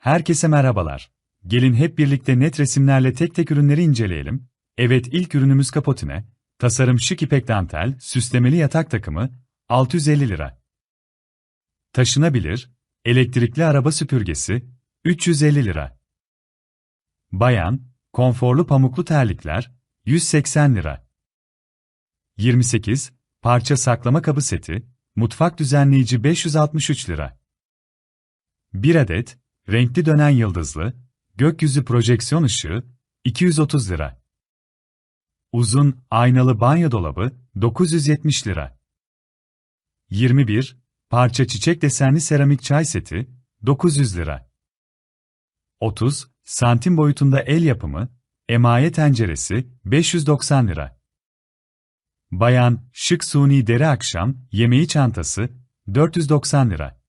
Herkese merhabalar. Gelin hep birlikte net resimlerle tek tek ürünleri inceleyelim. Evet ilk ürünümüz kapotine. Tasarım şık ipek dantel, süslemeli yatak takımı, 650 lira. Taşınabilir, elektrikli araba süpürgesi, 350 lira. Bayan, konforlu pamuklu terlikler, 180 lira. 28, parça saklama kabı seti, mutfak düzenleyici 563 lira. 1 adet, renkli dönen yıldızlı, gökyüzü projeksiyon ışığı, 230 lira. Uzun, aynalı banyo dolabı, 970 lira. 21, parça çiçek desenli seramik çay seti, 900 lira. 30, santim boyutunda el yapımı, emaye tenceresi, 590 lira. Bayan, şık suni deri akşam, yemeği çantası, 490 lira.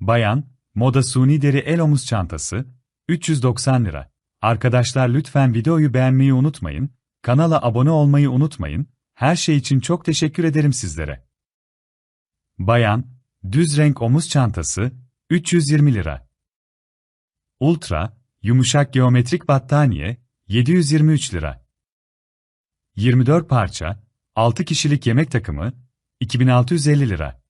Bayan, moda suni deri el omuz çantası, 390 lira. Arkadaşlar lütfen videoyu beğenmeyi unutmayın, kanala abone olmayı unutmayın, her şey için çok teşekkür ederim sizlere. Bayan, düz renk omuz çantası, 320 lira. Ultra, yumuşak geometrik battaniye, 723 lira. 24 parça, 6 kişilik yemek takımı, 2650 lira.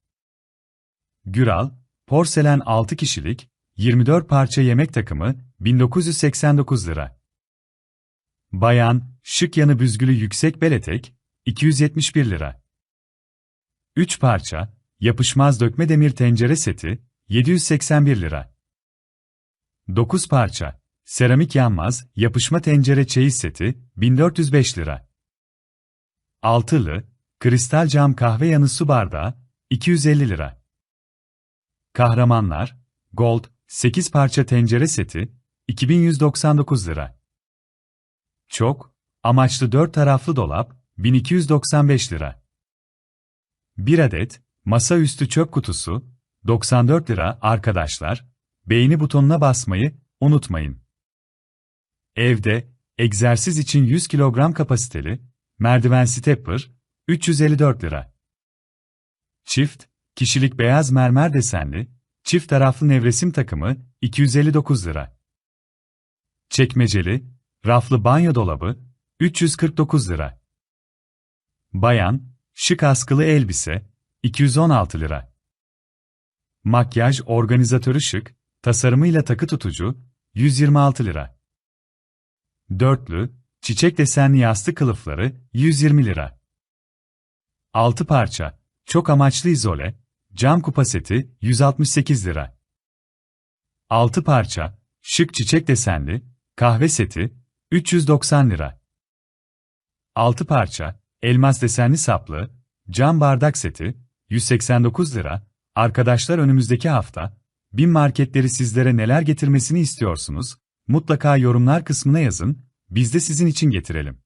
Güral, porselen 6 kişilik, 24 parça yemek takımı, 1989 lira. Bayan, şık yanı büzgülü yüksek bel etek, 271 lira. 3 parça, yapışmaz dökme demir tencere seti, 781 lira. 9 parça, seramik yanmaz, yapışma tencere çeyiz seti, 1405 lira. Altılı, kristal cam kahve yanı su bardağı, 250 lira. Kahramanlar, Gold, 8 parça tencere seti, 2199 lira. Çok, amaçlı 4 taraflı dolap, 1295 lira. 1 adet, masaüstü çöp kutusu, 94 lira arkadaşlar, beğeni butonuna basmayı unutmayın. Evde, egzersiz için 100 kilogram kapasiteli, merdiven stepper, 354 lira. Çift, kişilik beyaz mermer desenli, çift taraflı nevresim takımı, 259 lira. Çekmeceli, raflı banyo dolabı, 349 lira. Bayan, şık askılı elbise, 216 lira. Makyaj organizatörü şık, tasarımıyla takı tutucu, 126 lira. Dörtlü, çiçek desenli yastık kılıfları, 120 lira. 6 parça, çok amaçlı izole, cam kupa seti, 168 lira. 6 parça, şık çiçek desenli, kahve seti, 390 lira. 6 parça, elmas desenli saplı, cam bardak seti, 189 lira. Arkadaşlar önümüzdeki hafta, bin marketleri sizlere neler getirmesini istiyorsunuz? Mutlaka yorumlar kısmına yazın, biz de sizin için getirelim.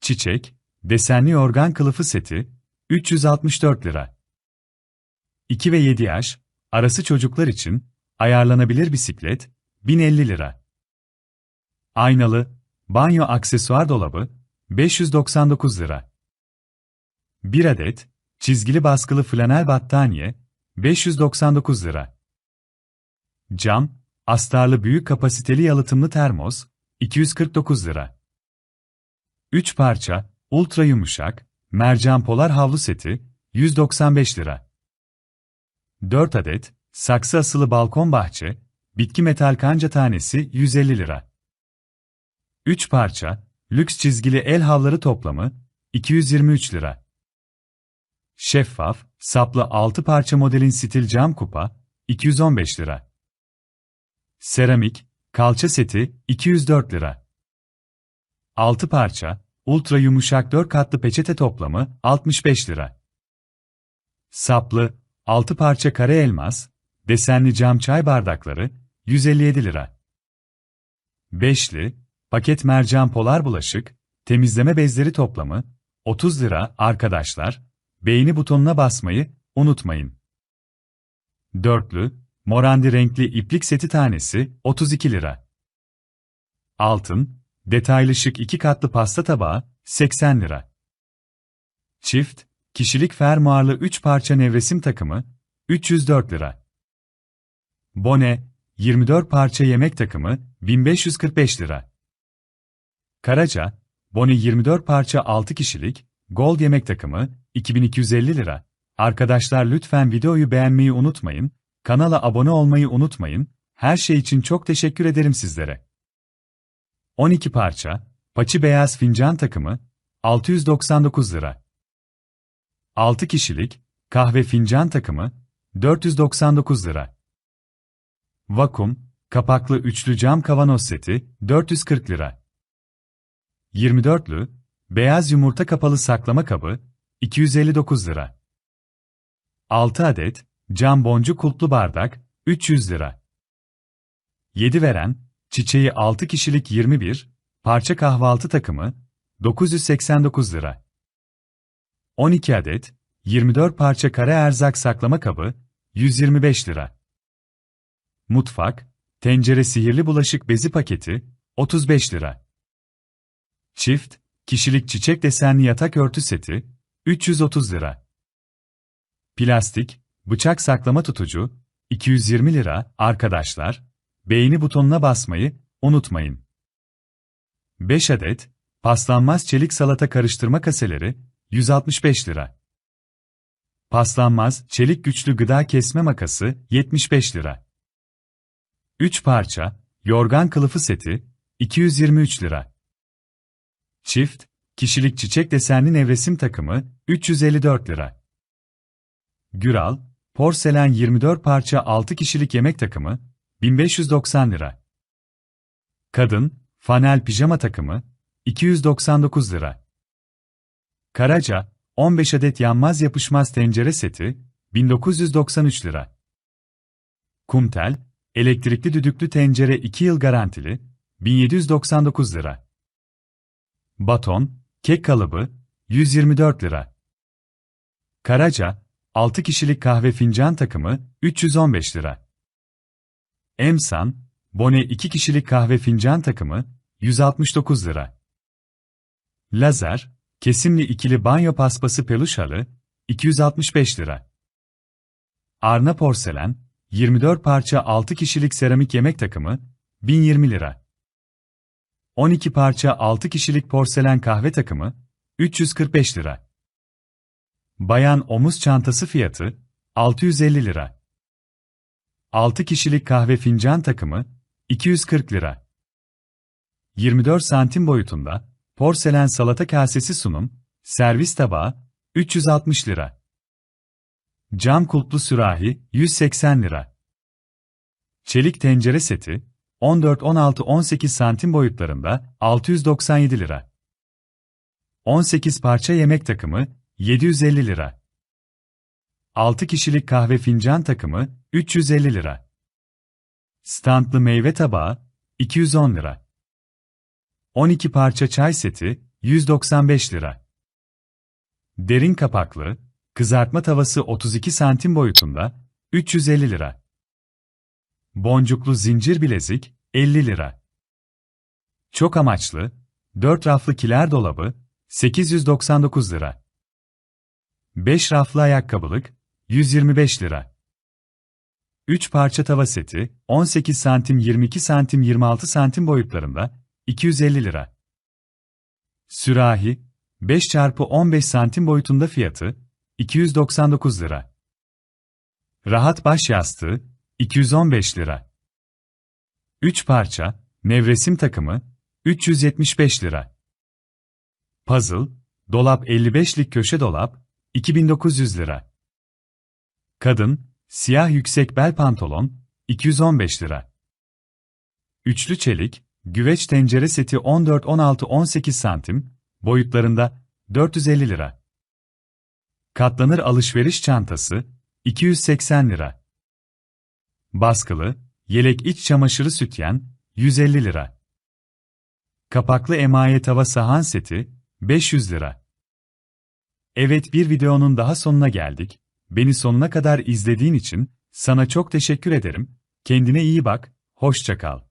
Çiçek, desenli organ kılıfı seti, 364 lira. 2 ve 7 yaş, arası çocuklar için, ayarlanabilir bisiklet, 1050 lira. Aynalı, banyo aksesuar dolabı, 599 lira. 1 adet, çizgili baskılı flanel battaniye, 599 lira. Cam, astarlı büyük kapasiteli yalıtımlı termos, 249 lira. 3 parça, ultra yumuşak, mercan polar havlu seti, 195 lira. 4 adet, saksı asılı balkon bahçe, bitki metal kanca tanesi 150 lira. 3 parça, lüks çizgili el havları toplamı, 223 lira. Şeffaf, saplı 6 parça modelin stil cam kupa, 215 lira. Seramik, kalça seti, 204 lira. 6 parça, ultra yumuşak 4 katlı peçete toplamı, 65 lira. Saplı, 6 parça kare elmas, desenli cam çay bardakları, 157 lira. Beşli, paket mercan polar bulaşık, temizleme bezleri toplamı, 30 lira arkadaşlar, beğeni butonuna basmayı unutmayın. Dörtlü, morandi renkli iplik seti tanesi 32 lira. Altın, detaylı şık iki katlı pasta tabağı 80 lira. Çift, kişilik fermuarlı 3 parça nevresim takımı 304 lira. Bone, 24 parça yemek takımı 1545 lira. Karaca, Boni 24 parça 6 kişilik Gold yemek takımı 2250 lira. Arkadaşlar lütfen videoyu beğenmeyi unutmayın, kanala abone olmayı unutmayın. Her şey için çok teşekkür ederim sizlere. 12 parça Paçi beyaz fincan takımı 699 lira. 6 kişilik kahve fincan takımı 499 lira. Vakum kapaklı üçlü cam kavanoz seti 440 lira. 24'lü beyaz yumurta kapalı saklama kabı 259 lira. 6 adet cam boncuk kulplu bardak 300 lira. 7 veren çiçeği 6 kişilik 21 parça kahvaltı takımı 989 lira. 12 adet 24 parça kare erzak saklama kabı 125 lira. Mutfak tencere sihirli bulaşık bezi paketi 35 lira. Çift kişilik çiçek desenli yatak örtü seti 330 lira. Plastik bıçak saklama tutucu 220 lira. Arkadaşlar, beğeni butonuna basmayı unutmayın. 5 adet paslanmaz çelik salata karıştırma kaseleri 165 lira. Paslanmaz çelik güçlü gıda kesme makası 75 lira. 3 parça yorgan kılıfı seti 223 lira. Çift kişilik çiçek desenli nevresim takımı 354 lira. Güral porselen 24 parça 6 kişilik yemek takımı 1590 lira. Kadın fanel pijama takımı 299 lira. Karaca 15 adet yanmaz yapışmaz tencere seti 1993 lira. Kumtel elektrikli düdüklü tencere 2 yıl garantili 1799 lira. Baton kek kalıbı 124 lira. Karaca 6 kişilik kahve fincan takımı 315 lira. Emsan Bone 2 kişilik kahve fincan takımı 169 lira. Lazer kesimli ikili banyo paspası peluş halı 265 lira. Arna porselen 24 parça 6 kişilik seramik yemek takımı 1020 lira. 12 parça 6 kişilik porselen kahve takımı 345 lira. Bayan omuz çantası fiyatı 650 lira. 6 kişilik kahve fincan takımı 240 lira. 24 santim boyutunda porselen salata kasesi sunum, servis tabağı 360 lira. Cam kulplu sürahi 180 lira. Çelik tencere seti 14 16 18 santim boyutlarında 697 lira. 18 parça yemek takımı 750 lira. 6 kişilik kahve fincan takımı 350 lira. Standlı meyve tabağı 210 lira. 12 parça çay seti 195 lira. Derin kapaklı kızartma tavası 32 santim boyutunda 350 lira. Boncuklu zincir bilezik 50 lira. Çok amaçlı 4 raflı kiler dolabı 899 lira. 5 raflı ayakkabılık 125 lira. 3 parça tava seti 18 santim 22 santim 26 santim boyutlarında 250 lira. Sürahi 5 çarpı 15 santim boyutunda fiyatı 299 lira. Rahat baş yastığı 215 lira. 3 parça nevresim takımı 375 lira. Puzzle dolap 55'lik köşe dolap 2900 lira. Kadın siyah yüksek bel pantolon 215 lira. Üçlü çelik güveç tencere seti 14 16 18 santim boyutlarında 450 lira. Katlanır alışveriş çantası 280 lira. Baskılı, yelek iç çamaşırı sütyen 150 lira. Kapaklı emaye tava sahan seti 500 lira. Evet bir videonun daha sonuna geldik. Beni sonuna kadar izlediğin için sana çok teşekkür ederim. Kendine iyi bak, hoşça kal.